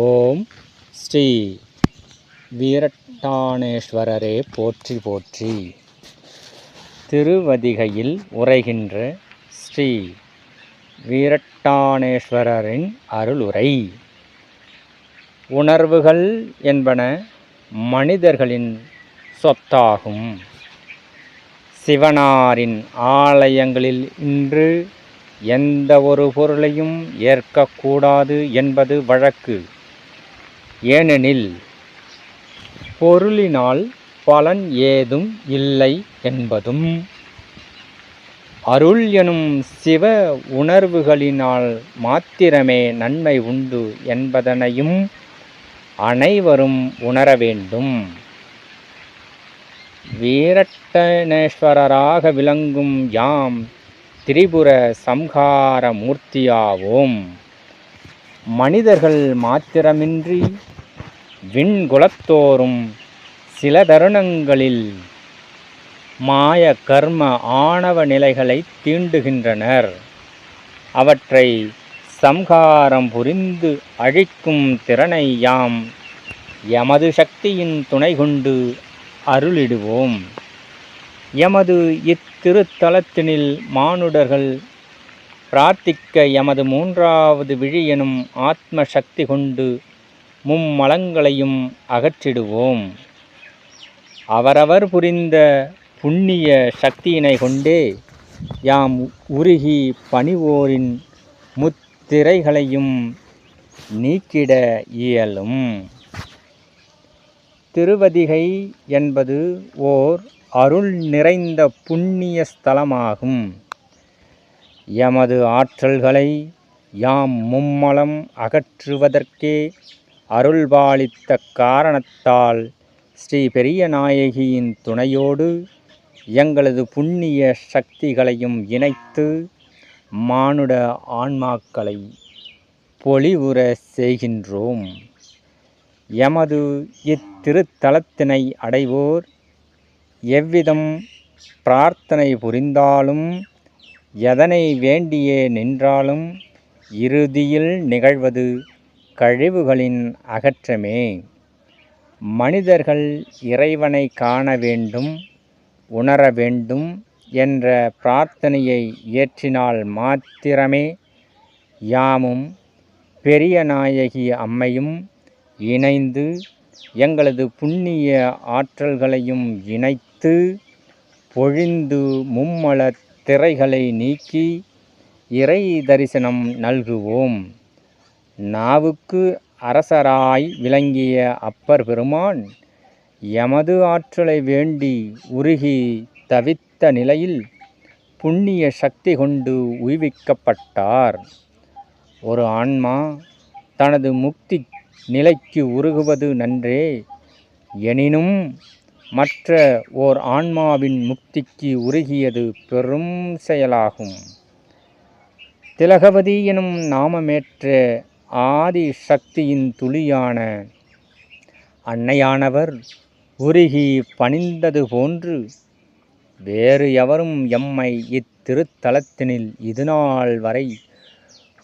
ஓம் ஸ்ரீ வீரட்டானேஸ்வரரே போற்றி போற்றி. திருவதிகையில் உரைகின்ற ஸ்ரீ வீரட்டானேஸ்வரரின் அருளுரை. உணர்வுகள் என்பன மனிதர்களின் சொத்தாகும். சிவனாரின் ஆலயங்களில் இன்று எந்த ஒரு பொருளையும் ஏற்கக்கூடாது என்பது வழக்கு. ஏனெனில் பொருளினால் பலன் ஏதும் இல்லை என்பதும் அருள் எனும் சிவ உணர்வுகளினால் மாத்திரமே நன்மை உண்டு என்பதனையும் அனைவரும் உணர வேண்டும். வீரட்டனேஸ்வரராக விளங்கும் யாம் திரிபுர சம்ஹார மூர்த்தியாவோம் மனிதர்கள் மாத்திரமின்றி விண்குலத்தோறும் சில தருணங்களில் மாய கர்ம ஆணவ நிலைகளை தீண்டுகின்றனர். அவற்றை சம்ஹாரம் புரிந்து அழிக்கும் திறனை யாம் எமது சக்தியின் துணை கொண்டு அருளிடுவோம். எமது இத்திருத்தலத்தினில் மானுடர்கள் பிரார்த்திக்க எமது மூன்றாவது விழி எனும் ஆத்ம சக்தி கொண்டு மும்மலங்களையும் அகற்றிடுவோம். அவரவர் புரிந்த புண்ணிய சக்தியினை கொண்டே யாம் உருகி பணிவோரின் முத்திரைகளையும் நீக்கிட இயலும். திருவதிகை என்பது ஓர் அருள் நிறைந்த புண்ணிய ஸ்தலமாகும். எமது ஆற்றல்களை யாம் மும்மலம் அகற்றுவதற்கே அருள்பாலித்த காரணத்தால் ஸ்ரீ பெரிய நாயகியின் துணையோடு எங்களது புண்ணிய சக்திகளையும் இணைத்து மானுட ஆன்மாக்களை பொலிவுற செய்கின்றோம். எமது இத்திருத்தலத்தினை அடைவோர் எவ்விதம் பிரார்த்தனை புரிந்தாலும் எதனை வேண்டியே நின்றாலும் இறுதியில் நிகழ்வது கழிவுகளின் அகற்றமே. மனிதர்கள் இறைவனை காண வேண்டும் உணர வேண்டும் என்ற பிரார்த்தனையை ஏற்றினால் மாத்திரமே யாமும் பெரிய நாயகி அம்மையும் இணைந்து எங்களது புண்ணிய ஆற்றல்களையும் இணைத்து பொழிந்து மும்மல திரைகளை நீக்கி இறை தரிசனம் நல்குவோம். நாவுக்கு அரசராய் விளங்கிய அப்பர் பெருமான் எமது ஆற்றலை வேண்டி உருகி தவித்த நிலையில் புண்ணிய சக்தி கொண்டு உய்விக்கப்பட்டார். ஒரு ஆன்மா தனது முக்தி நிலைக்கு உருகுவது நன்றே. எனினும் மற்ற ஓர் ஆன்மாவின் முக்திக்கு உருகியது பெரும் செயலாகும். திலகவதி எனும் நாமமேற்ற ஆதி சக்தியின் துளியான. அன்னையானவர் உருகி பணிந்தது போன்று வேறு எவரும் எம்மை இத்திருத்தலத்தினில் இதுநாள் வரை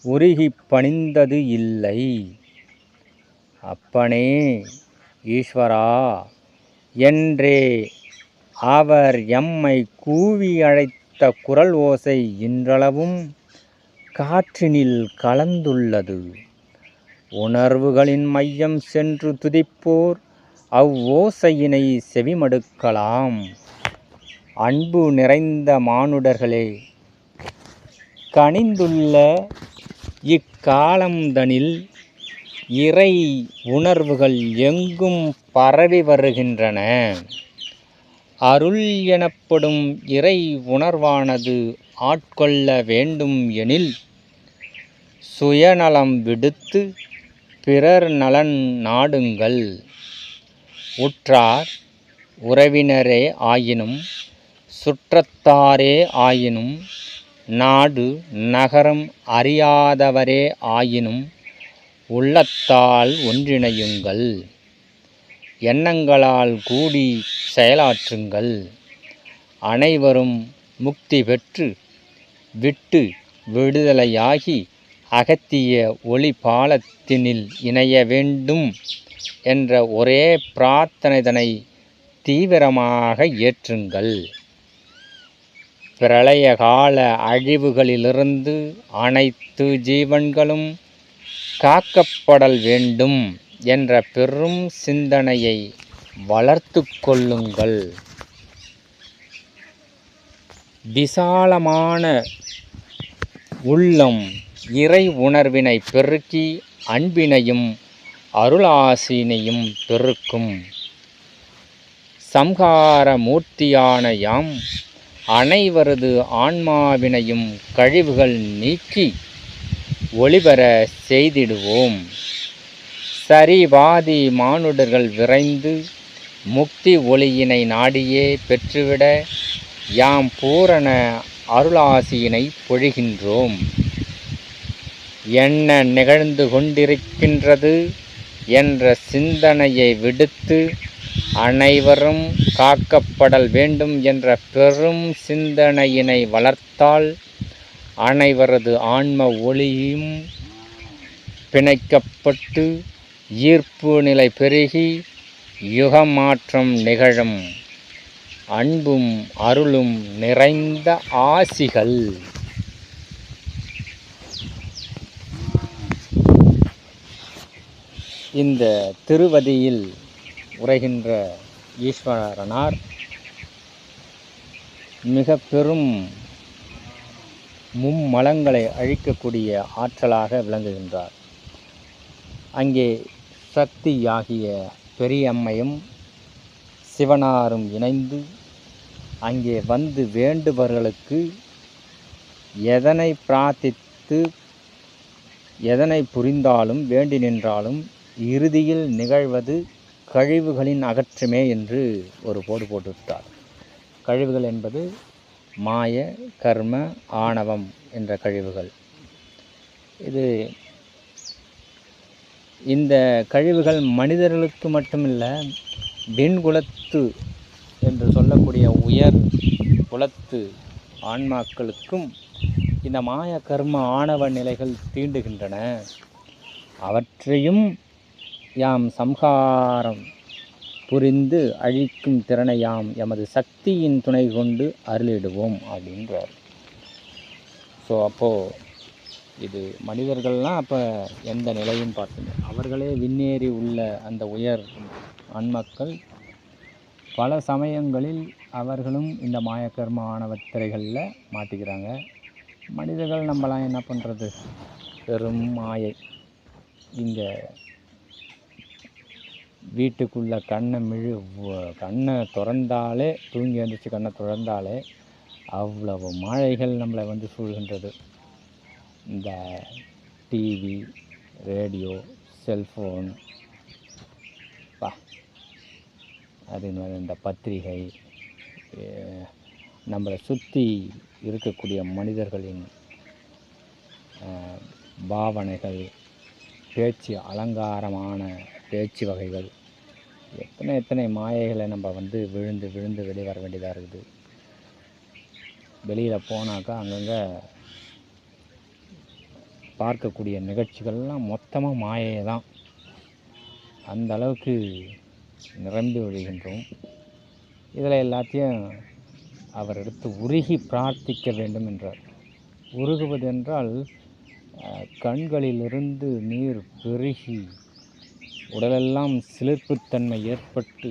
உருகி பணிந்தது இல்லை. அப்பனே ஈஸ்வரா என்றே அவர் எம்மை கூவி அழைத்த குரல் ஓசை இன்றளவும் காற்றினில் கலந்துள்ளது. உணர்வுகளின் மையம் சென்று துதிப்போர் அவ்வோசையினை செவிமடுக்கலாம். அன்பு நிறைந்த மானுடர்களே கனிந்துள்ள இக்காலம்தனில் இறை உணர்வுகள் எங்கும் பரவி வருகின்றன. அருள் எனப்படும் இறை உணர்வானது ஆட்கொள்ள வேண்டும் எனில் சுயநலம் விடுத்து பிறர் நலன் நாடுங்கள். உற்றார் உறவினரே ஆயினும் சுற்றத்தாரே ஆயினும் நாடு நகரம் அறியாதவரே ஆயினும் உள்ளத்தால் ஒன்றிணையுங்கள். எண்ணங்களால் கூடி செயலாற்றுங்கள். அனைவரும் முக்தி பெற்று விட்டு விடுதலையாகி அகத்திய ஒளி பாலத்தினில் இணைய வேண்டும் என்ற ஒரே பிரார்த்தனைதனை தீவிரமாக ஏற்றுங்கள். பிரளய கால அழிவுகளிலிருந்து அனைத்து ஜீவன்களும் காக்கப்படல் வேண்டும் என்ற பெரும் சிந்தனையை வளர்த்து கொள்ளுங்கள். விசாலமான உள்ளம் இறை உணர்வினை பெருக்கி அன்பினையும் அருளாசினையும் பெருக்கும். சம்ஹார மூர்த்தியான யாம் அனைவரது ஆன்மாவினையும் கழிவுகள் நீக்கி ஒளிபெற செய்திடுவோம். சரிவாதி மானுடர்கள் விரைந்து முக்தி ஒளியினை நாடியே பெற்றுவிட யாம் பூரண அருளாசியினை பொழிகின்றோம். என்ன நிகழ்ந்து கொண்டிருக்கின்றது என்ற சிந்தனையை விடுத்து அனைவரும் காக்கப்படல் வேண்டும் என்ற பெரும் சிந்தனையினை வளர்த்தால் அனைவரது ஆன்ம ஒளியும் பிணைக்கப்பட்டு ஈர்ப்பு நிலை பெருகி யுகமாற்றம் நிகழும். அன்பும் அருளும் நிறைந்த ஆசிகள். இந்த திருவதியில் உரைகின்ற ஈஸ்வரனார் மிக பெரும் மும்மலங்களை அழிக்கக்கூடிய ஆற்றலாக விளங்குகின்றார். அங்கே சக்தியாகிய பெரியம்மையும் சிவனாரும் இணைந்து அங்கே வந்து வேண்டுபவர்களுக்கு எதனை பிரார்த்தித்து எதனை புரிந்தாலும் வேண்டி நின்றாலும் இறுதியில் நிகழ்வது கழிவுகளின் அகற்றுமே என்று ஒரு போடு போட்டுவிட்டார். கழிவுகள் என்பது மாய கர்ம ஆணவம் என்ற கழிவுகள். இது இந்த கழிவுகள் மனிதர்களுக்கு மட்டுமில்லை வெண்குலத்து என்று சொல்லக்கூடிய உயர் குலத்து ஆன்மாக்களுக்கும் இந்த மாய கர்ம ஆணவ நிலைகள் தீண்டுகின்றன. அவற்றையும் யாம் சம்ஹாரம் புரிந்து அழிக்கும் திறனை யாம் எமது சக்தியின் துணை கொண்டு அருளிடுவோம் அப்படின்றார். ஸோ அப்போது இது மனிதர்கள்லாம் அப்போ எந்த நிலையும் பார்த்துங்க அவர்களே விண்ணேறி உள்ள அந்த உயர் ஆன்மாக்கள் பல சமயங்களில் அவர்களும் இந்த மாயக்கர்ம ஆணவத் திரைகளில் மாட்டிக்கிறாங்க. மனிதர்கள் நம்மலாம் என்ன பண்ணுறது பெரும் மாயை. இந்த வீட்டுக்குள்ளே கண்ணை மிழு கண்ணை திறந்தாலே தூங்கி எழுந்திரிச்சு கண்ணை திறந்தாலே அவ்வளவு மழைகள் நம்மளை வந்து சூழ்கின்றது. இந்த டிவி ரேடியோ செல்ஃபோன் பா அதே மாதிரி இந்த பத்திரிகை நம்மளை சுற்றி இருக்கக்கூடிய மனிதர்களின் பாவனைகள் பேச்சு அலங்காரமான பேச்சு வகைகள். எத்தனை எத்தனை மாயைகளை நம்ம வந்து விழுந்து விழுந்து வெளியே வர வேண்டியதாக இருக்குது. வெளியில் போனாக்கா அங்கங்கே பார்க்கக்கூடிய நிகழ்ச்சிகள்லாம் மொத்தமாக மாயையை தான். அந்த அளவுக்கு நிரம்பி ஒழிகின்றோம். இதில் எல்லாத்தையும் அவர் எடுத்து உருகி பிரார்த்திக்க வேண்டும் என்றார். உருகுவது என்றால் கண்களிலிருந்து நீர் பெருகி உடலெல்லாம் சிலிர்ப்புத்தன்மை ஏற்பட்டு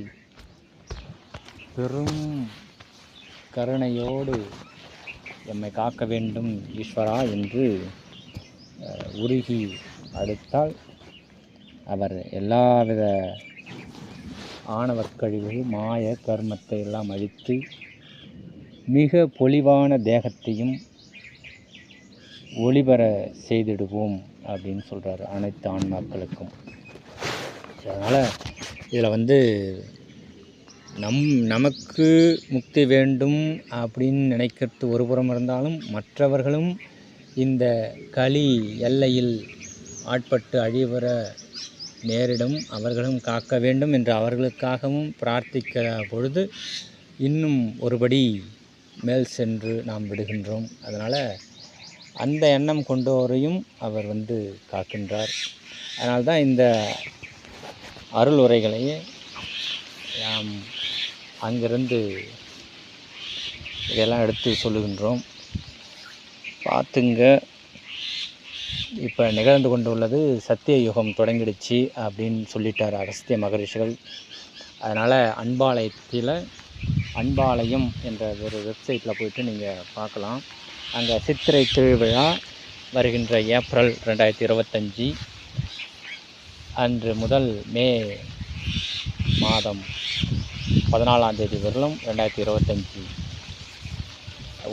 பெரும் கருணையோடு எம்மை காக்க வேண்டும் ஈஸ்வரா என்று உருகி அடுத்தால் அவர் எல்லாவித ஆணவக் கழிவு மாய கர்மத்தை எல்லாம் அழித்து மிக பொலிவான தேகத்தையும் ஒளிபர செய்திடுவோம் அப்படின்னு சொல்கிறார் அனைத்து ஆன்மாக்களுக்கும். அதனால் இதில் வந்து நம் நமக்கு முக்தி வேண்டும் அப்படின்னு நினைக்கிறது ஒரு புறம் இருந்தாலும் மற்றவர்களும் இந்த களி எல்லையில் ஆட்பட்டு அழிவர நேரிடும். அவர்களும் காக்க வேண்டும் என்று அவர்களுக்காகவும் பிரார்த்திக்கிற பொழுது இன்னும் ஒருபடி மேல் சென்று நாம் விடுகின்றோம். அதனால் அந்த எண்ணம் கொண்டோரையும் அவர் வந்து காக்கின்றார். அதனால்தான் இந்த அருள் உரைகளையே நாம் அங்கிருந்து இதெல்லாம் எடுத்து சொல்லுகின்றோம். பார்த்துங்க. இப்போ நிகழ்ந்து கொண்டுள்ளது சத்திய யுகம் தொடங்கிடுச்சு அப்படின்னு சொல்லிட்டார் அகஸ்திய மகரிஷிகள். அதனால் அன்பாலயத்தில் அன்பாலயம் என்ற ஒரு வெப்சைட்டில் போயிட்டு நீங்கள் பார்க்கலாம். அங்கே சித்திரை திருவிழா வருகின்ற ஏப்ரல் ரெண்டாயிரத்தி இருபத்தஞ்சி. அன்று முதல் மே மாதம் பதினாலாம் தேதி வரலும் ரெண்டாயிரத்தி இருபத்தஞ்சி.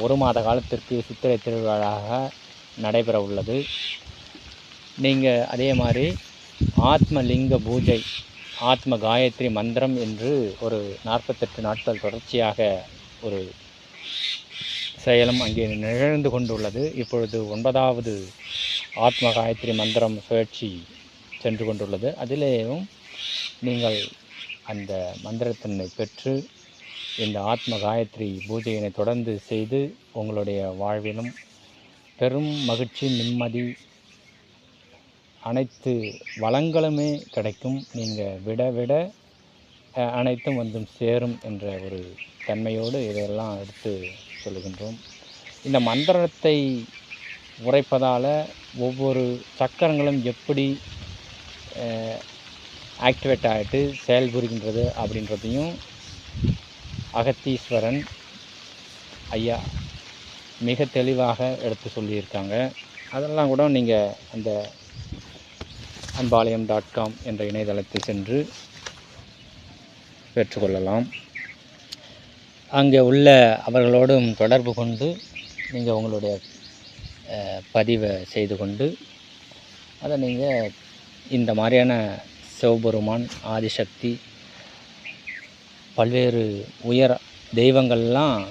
ஒரு மாத காலத்திற்கு சித்திரை திருவிழாவாக நடைபெற உள்ளது. நீங்கள் அதே மாதிரி ஆத்மலிங்க பூஜை ஆத்ம காயத்ரி மந்திரம் என்று ஒரு நாற்பத்தெட்டு நாட்கள் தொடர்ச்சியாக ஒரு செயலும் அங்கே நிகழ்ந்து கொண்டுள்ளது. இப்பொழுது ஒன்பதாவது ஆத்ம காயத்ரி மந்திரம் சுழற்சி சென்று கொண்டுள்ளது அதிலேயும் நீங்கள் அந்த மந்திரத்தினை பெற்று இந்த ஆத்ம காயத்ரி பூஜையினை தொடர்ந்து செய்து உங்களுடைய வாழ்விலும் பெரும் மகிழ்ச்சி நிம்மதி அனைத்து வளங்களுமே கிடைக்கும். நீங்கள் விட விட அனைத்தும் வந்து சேரும் என்ற ஒரு தன்மையோடு இதையெல்லாம் எடுத்து சொல்லுகின்றோம். இந்த மந்திரத்தை உரைப்பதால் ஒவ்வொரு சக்கரங்களும் எப்படி ஆக்டிவேட் ஆகிட்டு செயல்புரிகின்றது அப்படின்றதையும் அகத்தீஸ்வரன் ஐயா மிக தெளிவாக எடுத்து சொல்லியிருக்காங்க. அதெல்லாம் கூட நீங்கள் அந்த அன்பாலயம் டாட் காம் என்ற இணையதளத்தில் சென்று பெற்றுக்கொள்ளலாம். அங்கே உள்ள அவர்களோடும் தொடர்பு கொண்டு நீங்கள் உங்களுடைய பதிவை செய்து கொண்டு அதை நீங்கள் இந்த மாதிரியான சிவபெருமான் ஆதிசக்தி பல்வேறு உயர் தெய்வங்கள்லாம்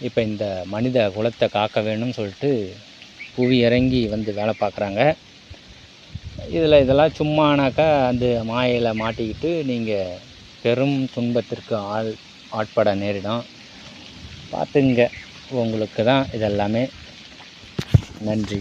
இப்போ இந்த மனித குலத்தை காக்க வேணும்னு சொல்லிட்டு புவி இறங்கி வந்து வேலை பார்க்குறாங்க. இதில் இதெல்லாம் சும்மானாக்கா அந்த மாயையில் மாட்டிக்கிட்டு நீங்கள் பெரும் துன்பத்திற்கு ஆள் ஆட்பட நேரிடும். பார்த்துங்க. உங்களுக்கு தான் இதெல்லாமே. நன்றி.